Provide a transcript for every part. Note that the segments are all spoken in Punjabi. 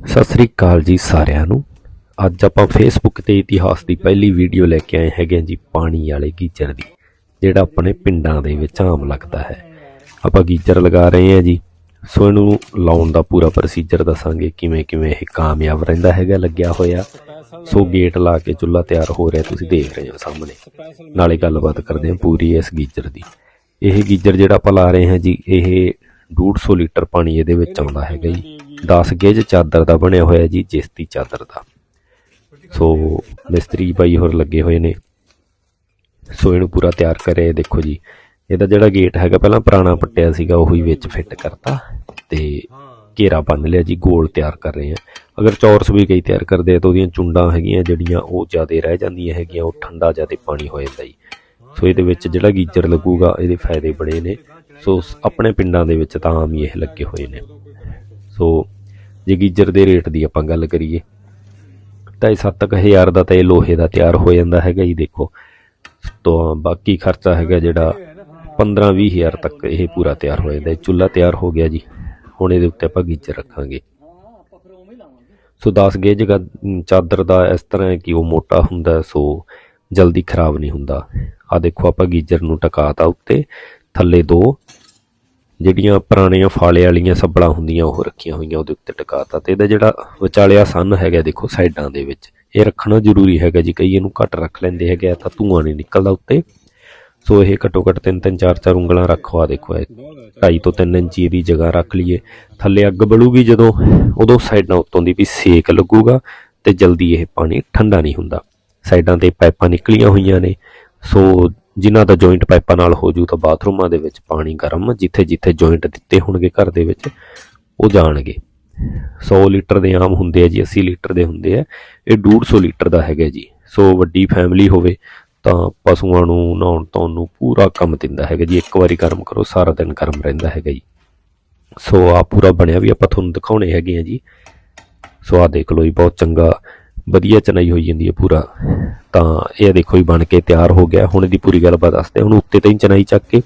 ਸਤਿ ਸ੍ਰੀ ਅਕਾਲ ਜੀ ਸਾਰਿਆਂ ਨੂੰ। ਅੱਜ ਆਪਾਂ ਫੇਸਬੁੱਕ ਤੇ ਇਤਿਹਾਸ ਦੀ ਪਹਿਲੀ ਵੀਡੀਓ ਲੈ ਕੇ ਆਏ ਹੈਗੇ ਹਾਂ ਜੀ, ਪਾਣੀ ਵਾਲੇ ਗੀਜ਼ਰ ਦੀ, ਜਿਹੜਾ ਆਪਣੇ ਪਿੰਡਾਂ ਦੇ ਵਿੱਚ ਆਮ ਲੱਗਦਾ ਹੈ। ਆਪਾਂ ਗੀਜ਼ਰ ਲਗਾ ਰਹੇ ਹਾਂ ਜੀ। ਸੋ ਇਹਨੂੰ ਲਾਉਣ ਦਾ ਪੂਰਾ ਪ੍ਰੋਸੀਜਰ ਦੱਸਾਂਗੇ ਕਿਵੇਂ ਕਿਵੇਂ ਇਹ ਕਾਮਯਾਬ ਰਹਿੰਦਾ ਹੈਗਾ, ਲੱਗਿਆ ਹੋਇਆ। ਸੋ ਗੇਟ ਲਾ ਕੇ ਚੁੱਲ੍ਹਾ ਤਿਆਰ ਹੋ ਰਿਹਾ, ਤੁਸੀਂ ਦੇਖ ਰਹੇ ਹੋ ਸਾਹਮਣੇ। ਨਾਲੇ ਗੱਲਬਾਤ ਕਰਦੇ ਹਾਂ ਪੂਰੀ ਇਸ ਗੀਜ਼ਰ ਦੀ। ਇਹ ਗੀਜ਼ਰ ਜਿਹੜਾ ਆਪਾਂ ਲਾ ਰਹੇ ਹਾਂ ਜੀ, ਇਹ 150 ਲੀਟਰ ਪਾਣੀ ਇਹਦੇ ਵਿੱਚ ਆਉਂਦਾ ਹੈਗਾ ਜੀ। 10 ਗੇਜ ਚਾਦਰ ਦਾ ਬਣਿਆ ਹੋਇਆ ਜੀ ਜਿਸ ਦੀ ਚਾਦਰ ਦਾ। ਸੋ ਮਿਸਤਰੀ ਭਾਈ ਹੋਰ ਲੱਗੇ ਹੋਏ ਨੇ। ਸੋ ਇਹਨੂੰ ਪੂਰਾ ਤਿਆਰ ਕਰੇ ਦੇਖੋ ਜੀ। ਇਹਦਾ ਜਿਹੜਾ ਗੇਟ ਹੈਗਾ, ਪਹਿਲਾਂ ਪੁਰਾਣਾ ਪੱਟਿਆ ਸੀਗਾ, ਉਹੀ ਵਿੱਚ ਫਿੱਟ ਕਰਤਾ ਤੇ ਘੇਰਾ ਬੰਨ ਲਿਆ ਜੀ, ਗੋਲ ਤਿਆਰ ਕਰ ਰਹੇ ਆ। ਅਗਰ ਚੌਰਸ ਵੀ ਕਈ ਤਿਆਰ ਕਰਦੇ ਆ, ਤਾਂ ਉਹਦੀਆਂ ਚੁੰਡਾਂ ਹੈਗੀਆਂ ਜਿਹੜੀਆਂ, ਉਹ ਜ਼ਿਆਦਾ ਰਹਿ ਜਾਂਦੀਆਂ ਹੈਗੀਆਂ, ਉਹ ਠੰਡਾ ਜ਼ਿਆਦਾ ਪਾਣੀ ਹੋ ਜਾਂਦਾ ਜੀ। ਸੋ ਇਹਦੇ ਵਿੱਚ ਜਿਹੜਾ ਗੀਜ਼ਰ ਲੱਗੂਗਾ, ਇਹਦੇ ਫਾਇਦੇ ਬੜੇ ਨੇ। ਸੋ ਆਪਣੇ ਪਿੰਡਾਂ ਦੇ ਵਿੱਚ ਤਾਂ ਆਮ ਹੀ ਇਹ ਲੱਗੇ ਹੋਏ ਨੇ। ਸੋ ਜੇ ਗੀਜ਼ਰ ਦੇ ਰੇਟ ਦੀ ਆਪਾਂ ਗੱਲ ਕਰੀਏ, ਤਾਂ ਇਹ 7000 ਦਾ ਤਾਂ ਇਹ ਲੋਹੇ ਦਾ ਤਿਆਰ ਹੋ ਜਾਂਦਾ ਹੈਗਾ ਜੀ ਦੇਖੋ। ਤਾਂ ਬਾਕੀ ਖਰਚਾ ਹੈਗਾ ਜਿਹੜਾ 15 ਹਜ਼ਾਰ ਤੱਕ ਇਹ ਪੂਰਾ ਤਿਆਰ ਹੋ ਜਾਂਦਾ। ਹੈ ਚੁੱਲ੍ਹਾ ਤਿਆਰ ਹੋ ਗਿਆ ਜੀ। ਹੁਣ ਇਹਦੇ ਉੱਤੇ ਆਪਾਂ ਗੀਜ਼ਰ ਰੱਖਾਂਗੇ। ਸੋ 10 ਗੇਜ ਦਾ ਚਾਦਰ ਦਾ ਇਸ ਤਰ੍ਹਾਂ ਹੈ ਕਿ ਉਹ ਮੋਟਾ ਹੁੰਦਾ, ਸੋ ਜਲਦੀ ਖਰਾਬ ਨਹੀਂ ਹੁੰਦਾ। ਆ ਦੇਖੋ ਆਪਾਂ ਗੀਜ਼ਰ ਨੂੰ ਟਕਾਤਾ ਉੱਤੇ। ਥੱਲੇ ਦੋ, ਜਿਹੜੀਆਂ ਪੁਰਾਣੀਆਂ ਫਾਲੇ ਵਾਲੀਆਂ ਸੱਬਲਾਂ ਹੁੰਦੀਆਂ, ਉਹ ਰੱਖੀਆਂ ਹੋਈਆਂ, ਉਹਦੇ ਉੱਤੇ ਟਿਕਾਤਾ। ਤੇ ਇਹਦਾ ਜਿਹੜਾ ਵਿਚਾਲਿਆ ਸੰਨ ਹੈਗਾ, ਦੇਖੋ, ਸਾਈਡਾਂ ਦੇ ਵਿੱਚ। ਇਹ ਰੱਖਣਾ ਜ਼ਰੂਰੀ ਹੈਗਾ ਜੀ, ਕਈ ਇਹਨੂੰ ਘੱਟ ਰੱਖ ਲੈਂਦੇ ਹੈਗੇ ਆ ਤਾਂ ਧੂਆਂ ਨਹੀਂ ਨਿਕਲਦਾ ਉੱਤੇ। ਸੋ ਇਹ ਘੱਟੋ ਘੱਟ ਤਿੰਨ ਤਿੰਨ, ਚਾਰ ਚਾਰ ਉਂਗਲਾਂ ਰੱਖਵਾ ਦੇਖੋ, ਇਹ ਢਾਈ ਤੋਂ 3 ਇੰਚੀ ਦੀ ਜਗ੍ਹਾ ਰੱਖ ਲਈਏ। ਥੱਲੇ ਅੱਗ ਬਲੂਗੀ ਜਦੋਂ, ਉਦੋਂ ਸਾਈਡਾਂ ਉੱਤੋਂ ਦੀ ਵੀ ਸੇਕ ਲੱਗੂਗਾ ਤੇ ਜਲਦੀ ਇਹ ਪਾਣੀ ਠੰਡਾ ਨਹੀਂ ਹੁੰਦਾ। ਸਾਈਡਾਂ ਤੇ ਪਾਈਪਾਂ ਨਿਕਲੀਆਂ ਹੋਈਆਂ ਨੇ। ਸੋ ਜਿਨ੍ਹਾਂ ਦਾ ਜੁਆਇੰਟ ਪਾਈਪਾਂ ਨਾਲ ਹੋ ਜੂ ਤਾਂ ਬਾਥਰੂਮਾਂ ਦੇ ਵਿੱਚ ਪਾਣੀ ਗਰਮ, ਜਿੱਥੇ ਜਿੱਥੇ ਜੁਆਇੰਟ ਦਿੱਤੇ ਹੋਣਗੇ ਘਰ ਦੇ ਵਿੱਚ, ਉਹ ਜਾਣਗੇ। 100 ਲੀਟਰ ਦੇ ਆਮ ਹੁੰਦੇ ਆ ਜੀ 80 ਲੀਟਰ ਦੇ ਹੁੰਦੇ ਆ। ਇਹ 150 ਲੀਟਰ ਦਾ ਹੈਗਾ ਜੀ। ਸੋ ਵੱਡੀ ਫੈਮਿਲੀ ਹੋਵੇ ਤਾਂ ਪਸ਼ੂਆਂ ਨੂੰ ਨਹਾਉਣ ਧੋਣ ਨੂੰ ਪੂਰਾ ਕੰਮ ਦਿੰਦਾ ਹੈਗਾ ਜੀ। ਇੱਕ ਵਾਰੀ ਗਰਮ ਕਰੋ, ਸਾਰਾ ਦਿਨ ਗਰਮ ਰਹਿੰਦਾ ਹੈਗਾ ਜੀ। ਸੋ ਆ ਪੂਰਾ ਬਣਿਆ ਵੀ ਆਪਾਂ ਤੁਹਾਨੂੰ ਦਿਖਾਉਣੇ ਹੈਗੇ ਆ ਜੀ। ਸੋ ਆ ਦੇਖ ਲਓ ਜੀ, ਬਹੁਤ ਚੰਗਾ, ਵਧੀਆ ਚਨਾਈ ਹੋਈ ਜਾਂਦੀ ਹੈ ਪੂਰਾ। ਤਾਂ ਇਹ ਦੇਖੋ ਜੀ ਬਣ ਕੇ ਤਿਆਰ ਹੋ ਗਿਆ। ਹੁਣ ਇਹਦੀ ਪੂਰੀ ਗੱਲਬਾਤ ਦੱਸਦੇ ਹੁਣ ਉੱਤੇ ਤਾਂ ਹੀ ਚਨਾਈ ਚੱਕ ਕੇ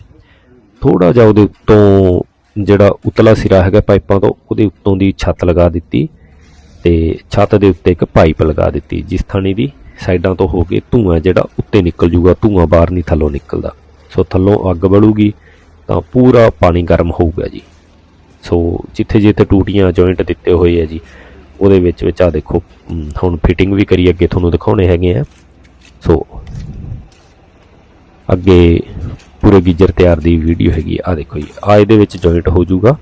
ਥੋੜਾ ਜਿਹਾ ਉਹਦੇ ਉੱਤੋਂ ਜਿਹੜਾ ਉਤਲਾ ਸਿਰਾ ਹੈਗਾ ਪਾਈਪਾਂ ਤੋਂ, ਉਹਦੇ ਉੱਤੋਂ ਦੀ ਛੱਤ ਲਗਾ ਦਿੱਤੀ ਤੇ ਛੱਤ ਦੇ ਉੱਤੇ ਇੱਕ ਪਾਈਪ ਲਗਾ ਦਿੱਤੀ, ਜਿਸ ਥਾਣੀ ਦੀ ਸਾਈਡਾਂ ਤੋਂ ਹੋ ਕੇ ਧੂਆਂ ਜਿਹੜਾ ਉੱਤੇ ਨਿਕਲ ਜੂਗਾ, ਧੂਆਂ ਬਾਹਰ ਨਹੀਂ ਥੱਲੋਂ ਨਿਕਲਦਾ। ਸੋ ਥੱਲੋਂ ਅੱਗ ਬਲੂਗੀ ਤਾਂ ਪੂਰਾ ਪਾਣੀ ਗਰਮ ਹੋਊਗਾ ਜੀ। ਸੋ ਜਿੱਥੇ ਜਿੱਥੇ ਟੂਟੀਆਂ ਜੁਆਇੰਟ ਦਿੱਤੇ ਹੋਏ ਆ ਜੀ, ਉਹਦੇ ਵਿੱਚ ਵਿੱਚ ਆ ਦੇਖੋ ਹੁਣ ਫਿਟਿੰਗ ਵੀ ਕਰੀ, ਅੱਗੇ ਤੁਹਾਨੂੰ ਦਿਖਾਉਣੇ ਹੈਗੇ ਆ। ਸੋ, ਅੱਗੇ ਪੂਰੇ ਗੀਜ਼ਰ ਤਿਆਰ ਦੀ ਵੀਡੀਓ ਹੈਗੀ ਆ। ਦੇਖੋ ਜੀ ਆ ਇਹਦੇ ਵਿੱਚ ਜੁਆਇੰਟ ਹੋ ਜਾਊਗਾ।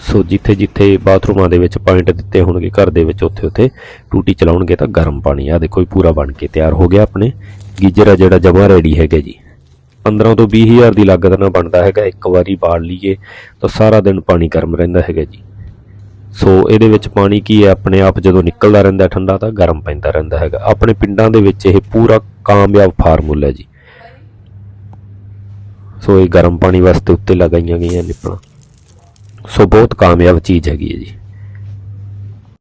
ਸੋ, ਜਿੱਥੇ ਜਿੱਥੇ ਬਾਥਰੂਮਾਂ ਦੇ ਵਿੱਚ ਪੁਆਇੰਟ ਦਿੱਤੇ ਹੋਣਗੇ, ਘਰ ਦੇ ਵਿੱਚ ਉੱਥੇ ਉੱਥੇ ਟੂਟੀ ਚਲਾਉਣਗੇ ਤਾਂ ਗਰਮ ਪਾਣੀ। ਆ ਦੇਖੋ ਜੀ, ਪੂਰਾ ਬਣ ਕੇ ਤਿਆਰ ਹੋ ਗਿਆ ਆਪਣੇ। ਗੀਜ਼ਰ ਆ ਜਿਹੜਾ ਜਮਾ ਰੈਡੀ ਹੈਗਾ ਜੀ। 15 ਤੋਂ 20 ਹਜ਼ਾਰ ਦੀ ਲਾਗਤ ਨਾਲ ਬਣਦਾ ਹੈਗਾ। ਇੱਕ ਵਾਰੀ ਬਾਲ ਲਈਏ ਤਾਂ ਸਾਰਾ ਦਿਨ ਪਾਣੀ ਗਰਮ ਰਹਿੰਦਾ ਹੈਗਾ ਜੀ। ਸੋ ਇਹਦੇ ਵਿੱਚ ਪਾਣੀ ਕੀ ਹੈ? ਆਪਣੇ ਆਪ ਜਦੋਂ ਨਿਕਲਦਾ ਰਹਿੰਦਾ ਠੰਡਾ ਤਾਂ ਗਰਮ ਪੈਂਦਾ ਰਹਿੰਦਾ ਹੈਗਾ। ਆਪਣੇ ਪਿੰਡਾਂ ਦੇ ਵਿੱਚ ਇਹ ਪੂਰਾ ਕਾਮਯਾਬ ਫਾਰਮੂਲਾ ਹੈ ਜੀ। ਸੋ ਇਹ ਗਰਮ ਪਾਣੀ ਵਾਸਤੇ ਉੱਤੇ ਲਗਾਈਆਂ ਗਈਆਂ ਨਿਪਲਾਂ ਸੋ ਬਹੁਤ ਕਾਮਯਾਬ ਚੀਜ਼ ਹੈਗੀ ਹੈ ਜੀ।